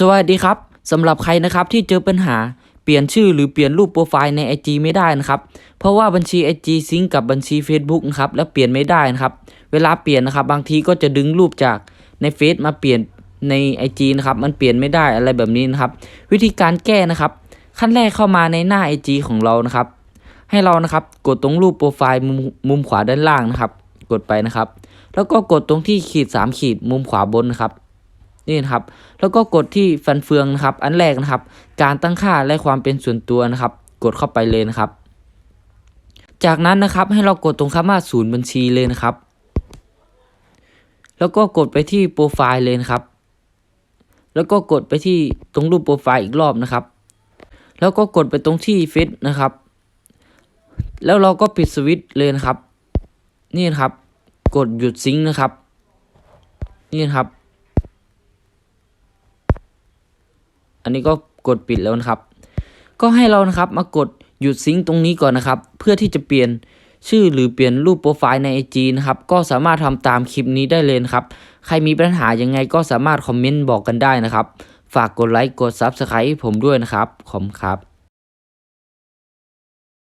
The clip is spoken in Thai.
สวัสดีครับสำหรับใครนะครับที่เจอปัญหาเปลี่ยนชื่อหรือเปลี่ยนรูปโปรไฟล์ใน IG ไม่ได้นะครับ เพราะว่าบัญชี IG ซิงกับบัญชี Facebook นะครับแล้วเปลี่ยนไม่ได้นะครับ เวลาเปลี่ยนนะครับ บางทีก็จะดึงรูปจากในเฟซมาเปลี่ยนใน IG นะครับมันเปลี่ยนไม่ได้อะไรแบบนี้นะครับ วิธีการแก้นะครับ ขั้นแรกเข้ามาในหน้า IG ของเรานะครับ ให้เรานะครับกดตรงรูปโปรไฟล์มุมมุมขวาด้านล่างนะครับ กดไปนะครับ แล้วก็กดตรงที่ขีด 3 ขีดมุมขวาบนนะครับ นี่นะครับ แล้วก็กดที่ฟันเฟืองนะครับ อันแรกนะครับ การตั้งค่าและความเป็นส่วนตัวนะครับ กดเข้าไปเลยนะครับ จากนั้นนะครับให้เรากดตรงคำว่าศูนย์บัญชีเลยนะครับ แล้วก็กดไปที่โปรไฟล์เลยนะครับ แล้วก็กดไปที่ตรงรูปโปรไฟล์อีกรอบนะครับ แล้วก็กดไปตรงที่เฟซนะครับ แล้วเราก็ปิดสวิตช์เลยนะครับ นี่นะครับ กดหยุดซิงค์นะครับ นี่นะครับ อันนี้ก็กดปิดแล้วนะครับ ก็ให้เรานะครับมากดหยุดซิงค์ตรงนี้ก่อนนะครับ เพื่อที่จะเปลี่ยนชื่อหรือเปลี่ยนรูปโปรไฟล์ใน IG นะครับ ก็สามารถทำตามคลิปนี้ได้เลยนะครับ ใครมีปัญหายังไงก็สามารถคอมเมนต์บอกกันได้นะครับ ฝากกดไลค์กด Subscribe ผมด้วยนะครับ ขอบคุณครับ